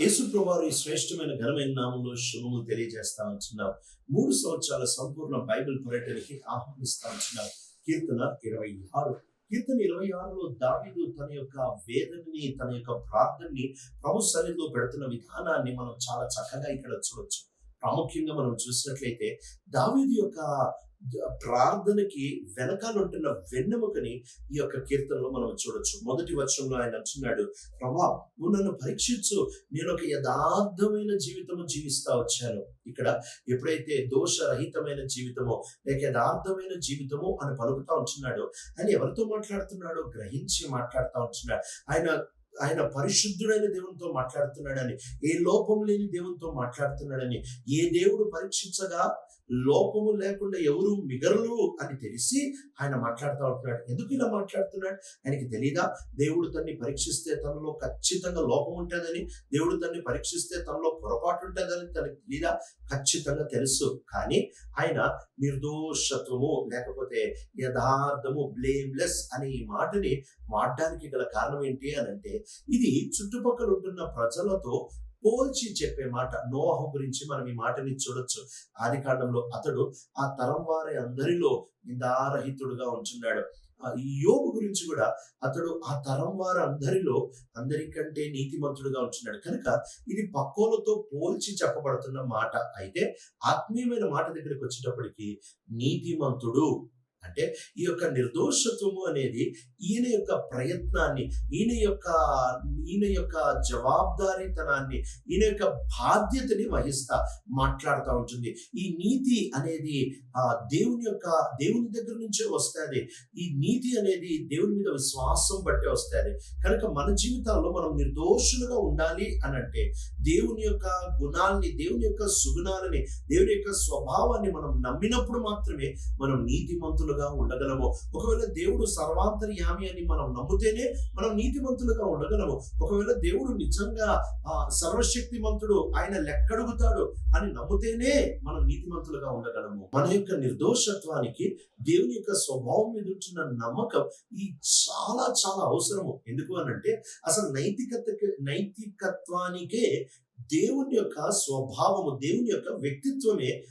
యేసు ఈ శ్రేష్టమైన ఘనమైన నామంలో శుభములు తెలియజేస్తా ఉంటున్నాం. మూడు సంవత్సరాల సంపూర్ణ బైబిల్ పర్యటనకి ఆహ్వానిస్తా ఉంటున్నాం. కీర్తన ఇరవై ఆరు. కీర్తన ఇరవై ఆరులో దావీదు తన యొక్క వేదనని తన యొక్క ప్రార్థనని ప్రభు సన్నిధిలో పెడుతున్న విధానాన్ని మనం చాలా చక్కగా ఇక్కడ చూడొచ్చు. ప్రాముఖ్యంగా మనం చూసినట్లయితే దావీదు యొక్క ప్రార్థనకి వెనకాల ఉంటున్న వెన్నెముకని ఈ యొక్క కీర్తనలో మనం చూడొచ్చు. మొదటి వర్షంలో ఆయన అంటున్నాడు ప్రభా నువ్వు నన్ను పరీక్షించు. నేను ఒక యథార్థమైన జీవితము జీవిస్తా వచ్చాను. ఇక్కడ ఎప్పుడైతే దోషరహితమైన జీవితమో లేక యథార్థమైన జీవితము అని పలుకుతా ఉంటున్నాడు ఆయన ఎవరితో మాట్లాడుతున్నాడో గ్రహించి మాట్లాడుతూ ఉంటున్నాడు. ఆయన ఆయన పరిశుద్ధుడైన దేవునితో మాట్లాడుతున్నాడని ఏ లోపం లేని దేవునితో మాట్లాడుతున్నాడని ఏ దేవుడు పరీక్షించగా లోపము లేకుండా ఎవరు మిగరలు అని తెలిసి ఆయన మాట్లాడుతూ ఉంటున్నాడు. ఎందుకు ఇలా మాట్లాడుతున్నాడు? ఆయనకి తెలీదా? దేవుడు తన్ని పరీక్షిస్తే తనలో ఖచ్చితంగా లోపం ఉంటుందని దేవుడు తన్ని పరీక్షిస్తే తనలో పొరపాటు ఉంటుందని తనకి తెలీదా? ఖచ్చితంగా తెలుసు. కానీ ఆయన నిర్దోషత్వము లేకపోతే యథార్థము బ్లేమ్లెస్ అనే ఈ మాటని మాట్లాడడానికి గల కారణం ఏంటి అని అంటే ఇది చుట్టుపక్కల ఉంటున్న ప్రజలతో పోల్చి చెప్పే మాట. నోహం గురించి మనం ఈ మాటని చూడొచ్చు. ఆది కాండంలో అతడు ఆ తరం వారి అందరిలో నిందారహితుడుగా ఉంచున్నాడు. యోగు గురించి కూడా అతడు ఆ తరం వారి అందరిలో అందరికంటే నీతిమంతుడుగా ఉంటున్నాడు కనుక ఇది పక్కోలతో పోల్చి చెప్పబడుతున్న మాట. అయితే ఆత్మీయమైన మాట దగ్గరికి వచ్చేటప్పటికి నీతిమంతుడు అంటే ఈ యొక్క నిర్దోషత్వము అనేది ఈయన యొక్క ప్రయత్నాన్ని ఈయన యొక్క ఈయన యొక్క జవాబుదారీతనాన్ని ఈయన యొక్క బాధ్యతని వహిస్తా మాట్లాడుతూ ఉంటుంది. ఈ నీతి అనేది ఆ దేవుని యొక్క దేవుని దగ్గర నుంచే వస్తుంది. ఈ నీతి అనేది దేవుని మీద విశ్వాసం బట్టే వస్తుంది. కనుక మన జీవితాల్లో మనం నిర్దోషులుగా ఉండాలి అని అంటే దేవుని యొక్క గుణాలని దేవుని యొక్క సుగుణాలని దేవుని యొక్క స్వభావాన్ని మనం నమ్మినప్పుడు మాత్రమే మనం నీతిమంతులుగా ఉండగలము. ఒకవేళ దేవుడు సర్వాంతర్యామి అని మనం నమ్మితేనే మనం నీతిమంతులుగా ఉండగలము. ఒకవేళ దేవుడు నిజంగా ఆ సర్వశక్తిమంతుడు ఆయన లెక్కడుగుతాడు అని నమ్మితేనే మనం నీతిమంతులుగా ఉండగలము. మన యొక్క నిర్దోషత్వానికి దేవుని యొక్క స్వభావం మీద ఉంటున్న నమ్మకం ఈ చాలా చాలా అవసరము. ఎందుకు అనంటే అసలు నైతికతకి నైతికత్వానికే దేవుని యొక్క స్వభావము దేవుని యొక్క వ్యక్తిత్వమే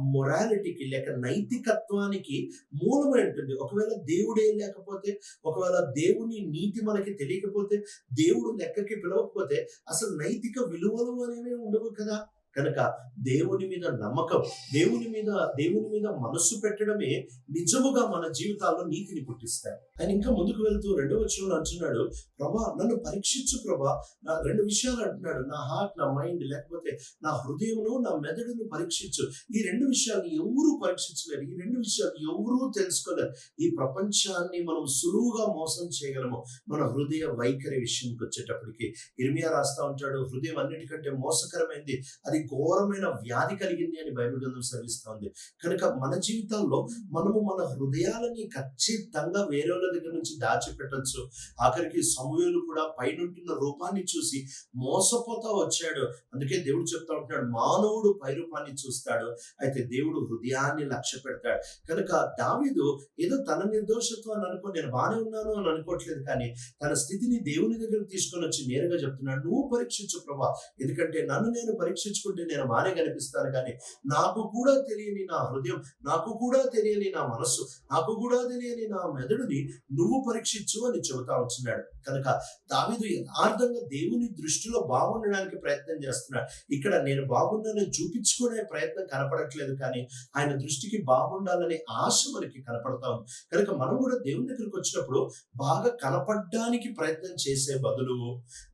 మొరాలిటీకి లేక నైతికత్వానికి మూలమై ఉంటుంది. ఒకవేళ దేవుడే లేకపోతే ఒకవేళ దేవుని నీతి మనకి తెలియకపోతే దేవుడు లెక్కకి పిలవకపోతే అసలు నైతిక విలువలు అనేవి ఉండవు కదా. కనుక దేవుని మీద నమ్మకం దేవుని మీద దేవుని మీద మనస్సు పెట్టడమే నిజముగా మన జీవితాల్లో నీతిని పుట్టిస్తాయి. ఆయన ఇంకా ముందుకు వెళ్తూ రెండవ చివరి అంటున్నాడు ప్రభా నన్ను పరీక్షించు ప్రభా. నా రెండు విషయాలు అంటున్నాడు నా హార్ట్ నా మైండ్ లేకపోతే నా హృదయమును నా మెదడును పరీక్షించు. ఈ రెండు విషయాలు ఎవరూ పరీక్షించలేరు ఈ రెండు విషయాలు ఎవరూ తెలుసుకోలేరు. ఈ ప్రపంచాన్ని మనం సులువుగా మోసం చేయగలము మన హృదయ వైఖరి విషయంకి వచ్చేటప్పటికి ఇర్మియా రాస్తా ఉంటాడు హృదయం అన్నిటికంటే మోసకరమైంది అది ఘోరమైన వ్యాధి కలిగింది అని బైబిల్ గ్రంథం సెలవిస్తోంది. కనుక మన జీవితంలో మనము మన హృదయాలని ఖచ్చితంగా వేరే వాళ్ళ దగ్గర నుంచి దాచిపెట్టచ్చు. ఆఖరికి సమూహలు కూడా పైనుంటున్న రూపాన్ని చూసి మోసపోతా వచ్చాడు. అందుకే దేవుడు చెప్తా ఉంటున్నాడు మానవుడు పై రూపాన్ని చూస్తాడు అయితే దేవుడు హృదయాన్ని లక్ష్య పెడతాడు. కనుక దావీదు ఏదో తన నిర్దోషత్వాన్ని అనుకో నేను బాగానే ఉన్నాను అని అనుకోవట్లేదు కానీ తన స్థితిని దేవుని దగ్గర తీసుకొని వచ్చి నేరుగా చెప్తున్నాడు నువ్వు పరీక్షించు ప్రభా. ఎందుకంటే నన్ను నేను పరీక్షించుకుంటే నేను బాగానే కనిపిస్తాను కానీ నాకు కూడా తెలియని నా హృదయం నాకు కూడా తెలియని నా మనస్సు నాకు కూడా తెలియని నా మెదడుని నువ్వు పరీక్షించు అని చెబుతా వచ్చినాడు కనుక దావిదు యథార్థంగా దేవుని దృష్టిలో బాగుండడానికి ప్రయత్నం చేస్తున్నాడు. ఇక్కడ నేను బాగున్నానని చూపించుకునే ప్రయత్నం కనపడట్లేదు కానీ ఆయన దృష్టికి బాగుండాలనే ఆశ మనకి కనపడతా ఉంది. కనుక మనం కూడా దేవుని దగ్గరికి వచ్చినప్పుడు బాగా కనపడడానికి ప్రయత్నం చేసే బదులు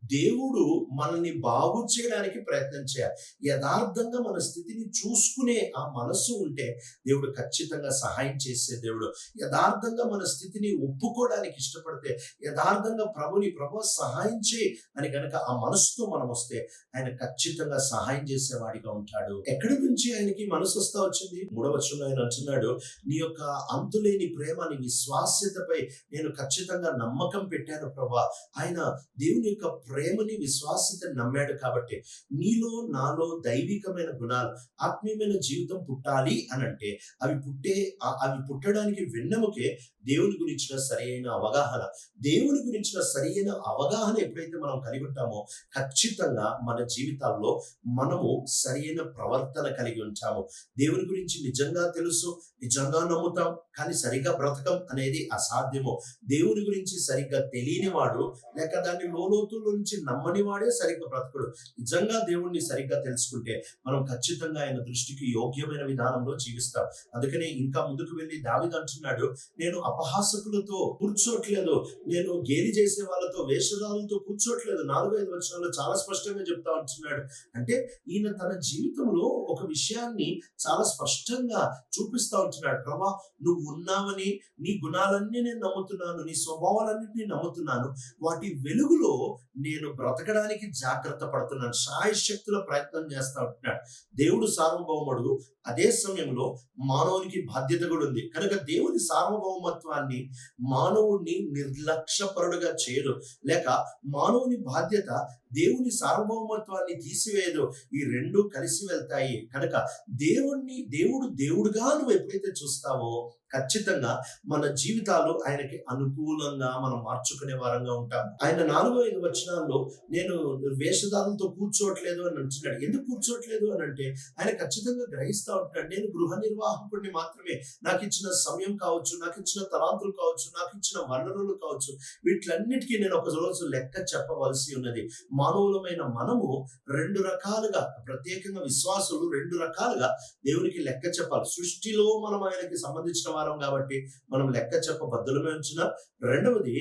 దేవుడు మనల్ని బాగు చేయడానికి ప్రయత్నం చేయాలి. యథార్థంగా మన స్థితిని చూసుకునే ఆ మనస్సు ఉంటే దేవుడు ఖచ్చితంగా సహాయం చేసే దేవుడు. యథార్థంగా మన స్థితిని ఒప్పుకోవడానికి ఇష్టపడితే యథార్థంగా ప్రభుని ప్రభు సహాయం చేయి అని కనుక ఆ మనసుతో మనం వస్తే ఆయన ఖచ్చితంగా సహాయం చేసేవాడిగా ఉంటాడు. ఎక్కడి నుంచి ఆయనకి మనసు వస్తా వచ్చింది? మూడవచనంలో ఆయన అంటున్నాడు నీ యొక్క అంతులేని ప్రేమ నీ విశ్వాస్యతపై నేను ఖచ్చితంగా నమ్మకం పెట్టాను ప్రభా. ఆయన దేవుని యొక్క ప్రేమని విశ్వాస్యత నమ్మాడు కాబట్టి నీలో నాలో దైవికమైన గుణాలు ఆత్మీయమైన జీవితం పుట్టాలి అని అంటే అవి పుట్టే అవి పుట్టడానికి వెన్నెముకే దేవుని గురించిన సరైన అవగాహన దేవుని గురించిన సరైన అవగాహన ఎప్పుడైతే మనం కలిగి ఉంటామో ఖచ్చితంగా మన జీవితాల్లో మనము సరైన ప్రవర్తన కలిగి ఉంటాము. దేవుని గురించి నిజంగా తెలుసు నిజంగా నమ్ముతాం కానీ సరిగ్గా బ్రతకం అనేది అసాధ్యము. దేవుని గురించి సరిగ్గా తెలియని వాడు లేక దాన్ని లోలోతుల నుంచి నమ్మని వాడే సరిగ్గా బ్రతకడు. నిజంగా దేవుణ్ణి సరిగ్గా తెలుసుకుంటే మనం ఖచ్చితంగా ఆయన దృష్టికి యోగ్యమైన విధానంలో జీవిస్తాం. అందుకనే ఇంకా ముందుకు వెళ్ళి దావిదంటున్నాడు నేను అపహాసకులతో కూర్చోట్లేదు. నేను గేలి చేసి వాళ్ళతో వేషధాలతో కూర్చోట్లేదు. నాలుగు ఐదు వర్షాల్లో చాలా స్పష్టంగా చెప్తా ఉంటున్నాడు. అంటే ఈయన తన జీవితంలో ఒక విషయాన్ని చాలా స్పష్టంగా చూపిస్తా ఉంటున్నాడు. ప్రభా నువ్వు ఉన్నావని నీ గుణాలన్నీ నేను నమ్ముతున్నాను నీ స్వభావాలన్నింటినీ నమ్ముతున్నాను. వాటి వెలుగులో నేను బ్రతకడానికి జాగ్రత్త పడుతున్నాను. సాయశక్తుల ప్రయత్నం చేస్తా ఉంటున్నాడు. దేవుడు సార్వభౌముడు. అదే సమయంలో మానవునికి బాధ్యత కూడా ఉంది. కనుక దేవుని సార్వభౌమత్వాన్ని మానవుడిని నిర్లక్ష్యపరుడుగా చేయదు లేక మానవుని బాధ్యత దేవుని సార్వభౌమత్వాన్ని తీసివేయదు. ఈ రెండు కలిసి వెళ్తాయి. కనుక దేవుణ్ణి దేవుడు దేవుడుగా నువ్వు ఎప్పుడైతే చూస్తావో ఖచ్చితంగా మన జీవితాలు ఆయనకి అనుకూలంగా మనం మార్చుకునే వారంగా ఉంటాం ఆయన నాలుగో ఐదు వచనాల్లో నేను వేషధారంతో కూర్చోవట్లేదు అని అంటున్నాడు. ఎందుకు కూర్చోవట్లేదు అని అంటే ఆయన ఖచ్చితంగా గ్రహిస్తా ఉంటున్నాడు. నేను గృహ నిర్వాహకుడిని మాత్రమే. నాకు ఇచ్చిన సమయం కావచ్చు నాకు ఇచ్చిన తలాంతులు కావచ్చు నాకు ఇచ్చిన వనరులు కావచ్చు వీటిలన్నిటికీ నేను ఒక రోజు లెక్క చెప్పవలసి ఉన్నది. మానవులమైన మనము రెండు రకాలుగా ప్రత్యేకంగా విశ్వాసులు రెండు రకాలుగా దేవునికి లెక్క చెప్పాలి. సృష్టిలో మనం ఆయనకి సంబంధించిన వారం కాబట్టి మనం లెక్క చెప్పబద్దులమే ఉంచిన. రెండవది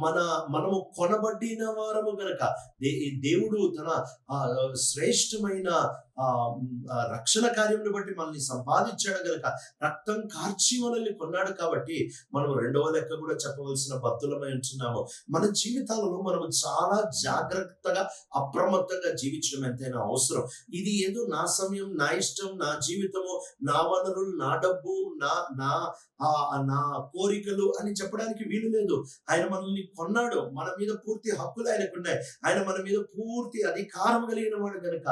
మన మనము కొనబడిన వారము గనక దే- దేవుడు తన ఆ, శ్రేష్టమైన రక్షణ కార్యమును బట్టి మనల్ని సంపాదించాడు గనక రక్తం కార్చి మనల్ని కొన్నాడు కాబట్టి మనం రెండవ లెక్క కూడా చెప్పవలసిన బద్దులమై ఉంటున్నాము. మన జీవితాలలో మనం చాలా జాగ్రత్తగా అప్రమత్తంగా జీవించడం ఎంతైనా అవసరం. ఇది ఏదో నా సమయం నా ఇష్టం నా జీవితము నా వనరులు నా డబ్బు నా నా ఆ, నా కోరికలు అని చెప్పడానికి వీలు లేదు. ఆయన మనల్ని కొన్నాడు. మన మీద పూర్తి హక్కులు ఆయనకు ఉన్నాయి. ఆయన మన మీద పూర్తి అధికారం కలిగిన వాడు కనుక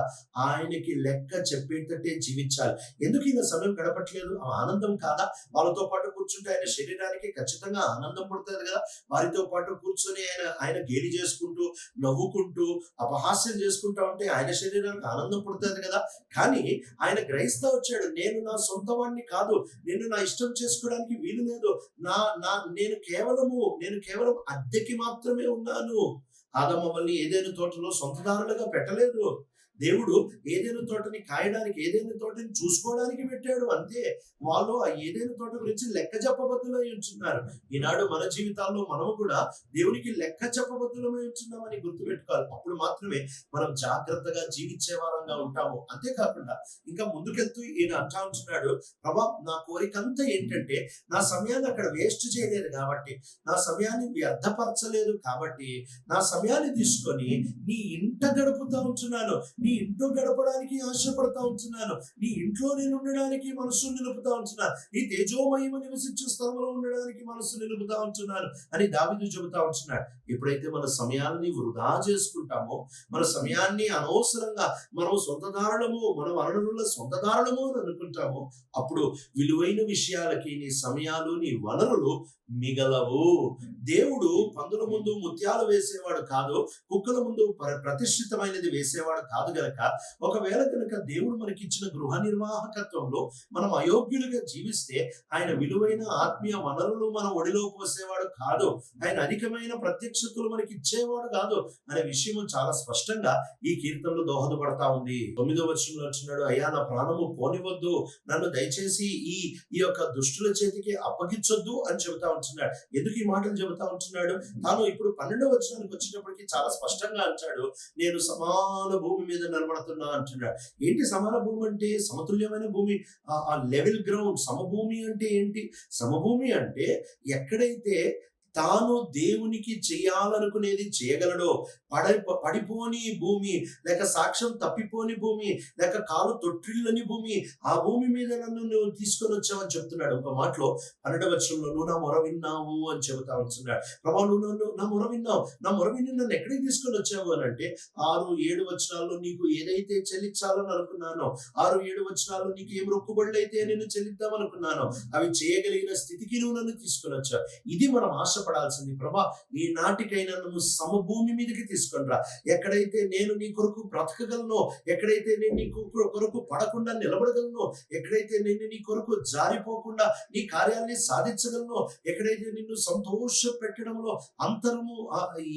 ఆయనకి లెక్క చెప్పేటట్టే జీవించాలి. ఎందుకు ఈయన సమయం గడపట్లేదు? ఆ ఆనందం కాదా? వాళ్ళతో పాటు కూర్చుంటే ఆయన శరీరానికి ఖచ్చితంగా ఆనందం పడుతుంది కదా. వారితో పాటు కూర్చొని ఆయన ఆయన గేలి చేసుకుంటూ నవ్వుకుంటూ అపహాస్యం చేసుకుంటా ఉంటే ఆయన శరీరానికి ఆనందం పడుతుంది కదా. కానీ ఆయన గ్రహిస్తా వచ్చాడు నేను నా సొంత వాడిని కాదు. నేను నా ఇష్టం చేసుకోవడానికి వీలు లేదు. నా నా నేను కేవలము నేను కేవలం అద్దెకి మాత్రమే ఉన్నాను. ఆదమ్మ మమ్మల్ని ఏదైనా తోటలో సొంతదారులుగా పెట్టలేదు. దేవుడు ఏదైనా తోటని కాయడానికి ఏదైనా తోటని చూసుకోవడానికి పెట్టాడు. అంతే. వాళ్ళు ఆ ఏదైనా తోట గురించి లెక్క చెప్పబద్దులై ఉంటున్నారు ఈనాడు మన జీవితాల్లో మనము కూడా దేవునికి లెక్క చెప్పబద్దులమై ఉంటున్నామని గుర్తుపెట్టుకోవాలి. అప్పుడు మాత్రమే మనం జాగ్రత్తగా జీవించే వారంగా ఉంటాము. అంతేకాకుండా ఇంకా ముందుకెళ్తూ ఈయన అంటా ఉంటున్నాడు ప్రభా నా కోరిక అంతా ఏంటంటే నా సమయాన్ని అక్కడ వేస్ట్ చేయలేదు కాబట్టి నా సమయాన్ని వ్యర్థపరచలేదు కాబట్టి నా సమయాన్ని తీసుకొని నీ ఇంట గడుపుతా ఉంటున్నాను. నీ ఇంట్లో గడపడానికి ఆశపడతా ఉంటున్నాను. నీ ఇంట్లో నేను ఉండడానికి మనసు నిలుపుతా ఉంటున్నాను. నీ తేజోమయమ నివసించే స్థలంలో ఉండడానికి మనసు నిలుపుతా ఉంటున్నాను అని దావిదు చెబుతా ఉంటున్నాడు. ఎప్పుడైతే మన సమయాన్ని వృధా చేసుకుంటామో మన సమయాన్ని అనవసరంగా మనం సొంతదారులము మన వనరుల సొంతదారులము అని అనుకుంటామో అప్పుడు విలువైన విషయాలకి నీ సమయాలు నీ వనరులు మిగలవు. దేవుడు పందుల ముందు ముత్యాలు వేసేవాడు కాదు కుక్కల ముందు ప్ర- ప్రతిష్ఠితమైనది వేసేవాడు కాదు గనక ఒకవేళ కనుక దేవుడు మనకి ఇచ్చిన గృహ నిర్వాహకత్వంలో మనం అయోగ్యులుగా జీవిస్తే ఆయన విలువైన ఆత్మీయ వనరులు మన ఒడిలో పోసేవాడు కాదు. ఆయన అధికమైన ప్రత్యక్షతలు మనకి ఇచ్చేవాడు కాదు అనే విషయం చాలా స్పష్టంగా ఈ కీర్తనలో దోహదపడతా ఉంది. తొమ్మిదో వచనంలో వచ్చినాడు అయ్యా నా ప్రాణము పోనివద్దు. నన్ను దయచేసి ఈ ఈ యొక్క దుష్టుల చేతికి అప్పగించొద్దు అని చెబుతా ఉంటున్నాడు. ఎందుకు ఈ మాటలు చెబుతా ఉంటున్నాడు? తాను ఇప్పుడు పన్నెండవ వచనానికి వచ్చినప్పటికీ చాలా స్పష్టంగా అంటాడు నేను సమాన భూమి మీద నిలబడుతున్నా అంటున్నాడు. ఏంటి సమాన భూమి అంటే? సమతుల్యమైన భూమి. ఆ లెవెల్ గ్రౌండ్ సమభూమి అంటే ఏంటి? సమభూమి అంటే ఎక్కడైతే తాను దేవునికి చేయాలనుకునేది చేయగలడో? పడి పడిపోని భూమి లేక సాక్ష్యం తప్పిపోని భూమి లేక కాలు తొట్టిల్లని భూమి ఆ భూమి మీద నన్ను నువ్వు తీసుకొని వచ్చావని చెప్తున్నాడు. ఒక మాటలో పన్నెండవ వచ్చంలో నువ్వు నా మొర విన్నావు అని చెబుతా ఉంటున్నాడు. ప్రభా నువ్వు నన్ను నా మొర విన్నావు. నా మొర విని నన్ను ఎక్కడికి తీసుకొని వచ్చావు అని అంటే ఆరు ఏడు వచనాల్లో నీకు ఏదైతే చెల్లించాలని అనుకున్నానో ఆరు ఏడు వచనాల్లో నీకు ఏం రొక్కుబడులు అయితే నేను చెల్లిద్దాం అనుకున్నానో అవి చేయగలిగిన స్థితికి నువ్వు నన్ను తీసుకొని వచ్చావు. ఇది మనం ఆశపడాల్సింది. ప్రభా ఈ నాటికైనా నువ్వు సమభూమి మీదకి తీసుకొని రా ఎక్కడైతే నేను నీ కొరకు బ్రతకగలను ఎక్కడైతే నేను నీ కొరకు- పడకుండా నిలబడగలను ఎక్కడైతే నేను నీ కొరకు జారిపోకుండా నీ కార్యాన్ని సాధించగలను ఎక్కడైతే నిన్ను సంతోష పెట్టడంలో అంతరము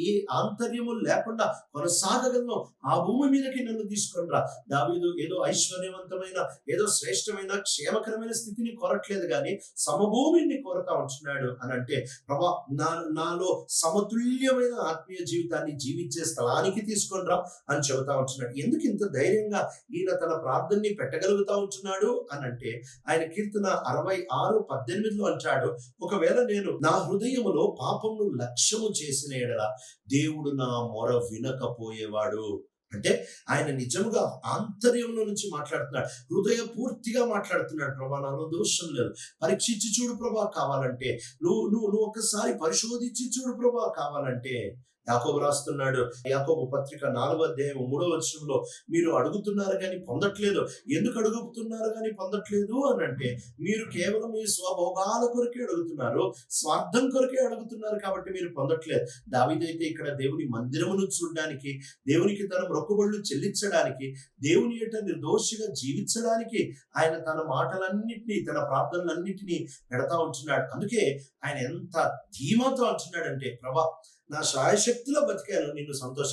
ఏ ఆంతర్యము లేకుండా కొనసాగగలను ఆ భూమి మీదకి నన్ను తీసుకొని రా దావీదు ఏదో ఐశ్వర్యవంతమైన ఏదో శ్రేష్టమైన క్షేమకరమైన స్థితిని కోరట్లేదు కానీ సమభూమిని కోరతా ఉంటున్నాడు అని అంటే ప్రభా నా నాలో సమతుల్యమైన ఆత్మీయ జీవితాన్ని జీవించే స్థలానికి తీసుకొని రా అని చెబుతా ఉంటున్నాడు. ఎందుకు ఇంత ధైర్యంగా ఈయన తన ప్రార్థనని పెట్టగలుగుతా ఉంటున్నాడు అని అంటే ఆయన కీర్తన అరవై ఆరు పద్దెనిమిదిలో అంటాడు ఒకవేళ నేను నా హృదయములో పాపమును లక్ష్యము చేసిన ఎడల దేవుడు నా మొర వినకపోయేవాడు. అంటే ఆయన నిజముగా ఆంతర్యంలో నుంచి మాట్లాడుతున్నాడు. హృదయ పూర్తిగా మాట్లాడుతున్నాడు. ప్రభా నాలో దోషం లేదు. పరీక్షించి చూడు ప్రభా కావాలంటే. నువ్వు నువ్వు నువ్వు ఒకసారి పరిశోధించి చూడు ప్రభా కావాలంటే. యాకోబు రాస్తున్నాడు. యాకోబు పత్రిక నాలుగో అధ్యాయం మూడో వచనంలో మీరు అడుగుతున్నారు కానీ పొందట్లేదు. ఎందుకు అడుగుతున్నారు కానీ పొందట్లేదు? అని అంటే మీరు కేవలం మీ స్వభోగాల కొరకే అడుగుతున్నారు. స్వార్థం కొరకే అడుగుతున్నారు కాబట్టి మీరు పొందట్లేదు. దావిదైతే ఇక్కడ దేవుని మందిరమును చూడడానికి దేవునికి తన మొక్కుబళ్ళు చెల్లించడానికి దేవుని యొక్క నిర్దోషిగా జీవించడానికి ఆయన తన మాటలన్నింటినీ తన ప్రార్థనలన్నింటినీ పెడతా ఉంటున్నాడు. అందుకే ఆయన ఎంత ధీమాతో అంటున్నాడంటే ప్రభా నా శాయశక్తిలో బతికాను నిన్ను సంతోష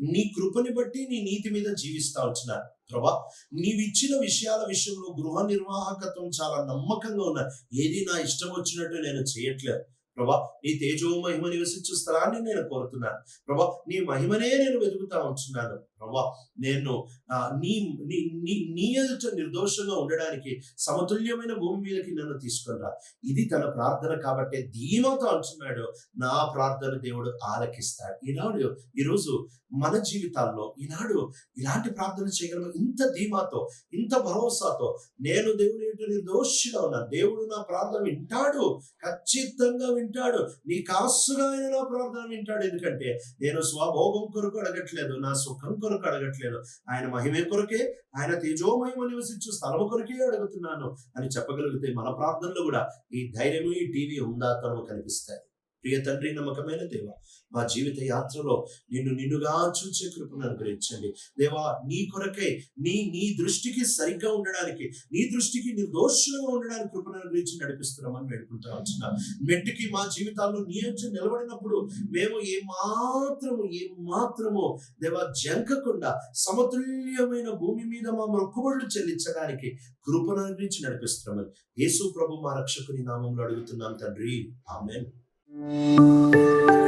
నీ కృపని బట్టి నీ నీతి మీద జీవిస్తా వచ్చిన ప్రభా నీవిచ్చిన విషయాల విషయంలో గృహ నిర్వాహకత్వం చాలా నమ్మకంగా ఉన్నా ఏది నా ఇష్టం వచ్చినట్టు నేను చేయట్లేదు. ప్రభా నీ తేజో మహిమ నివసించు స్థలాన్ని నేను కోరుతున్నాను. ప్రభా నీ మహిమనే నేను వెతుకుతా ఉంటున్నాను. ప్రభా నేను నీ నీ నీ ఎదుట నిర్దోషంగా ఉండడానికి సమతుల్యమైన భూమి మీదకి నన్ను తీసుకునిరా ఇది తన ప్రార్థన కాబట్టి ధీమాతో అంటున్నాడు. నా ప్రార్థన దేవుడు ఆలకిస్తాడు. ఈనాడు ఈరోజు మన జీవితాల్లో ఈనాడు ఇలాంటి ప్రార్థన చేయగలము? ఇంత ధీమాతో ఇంత భరోసాతో నేను దేవుని నిర్దోషిగా ఉన్నాను. దేవుడు నా ప్రార్థన వింటాడు. ఖచ్చితంగా వింటాడు. నీ కాసుగా ఆయన నా ప్రార్థన వింటాడు. ఎందుకంటే నేను స్వభోగం కొరకు అడగట్లేదు. నా సుఖం కొరకు అడగట్లేదు. ఆయన మహిమే కొరకే ఆయన తేజోమహిమ నివసించు స్థలము కొరకే అడుగుతున్నాను అని చెప్పగలిగితే మన ప్రార్థనలో కూడా ఈ ధైర్యము ఈ టీవీ ఉందాతనము కనిపిస్తాయి. ప్రియ తండ్రి నమ్మకమైన దేవ మా జీవిత యాత్రలో నిన్ను నిన్నుగా చూచే కృపను అనుగ్రహించండి. దేవా నీ కొరకై నీ నీ దృష్టికి సరిగ్గా ఉండడానికి నీ దృష్టికి నిర్దోషులుగా ఉండడానికి కృపను అనుగ్రహించి నడిపిస్తున్నామని వేడుకుంటా వచ్చిన మెట్టుకి మా జీవితాల్లో నీ వచ్చి నిలబడినప్పుడు మేము ఏ మాత్రము ఏ మాత్రము దేవా జంకకుండా సమతుల్యమైన భూమి మీద మా మొక్కుబడులు చెల్లించడానికి కృపను అనుగ్రహించి నడిపిస్తున్నామని. యేసు ప్రభు మా రక్షకుని నామంలో అడుగుతున్నాం తండ్రి. ఆమెన్. Thank you.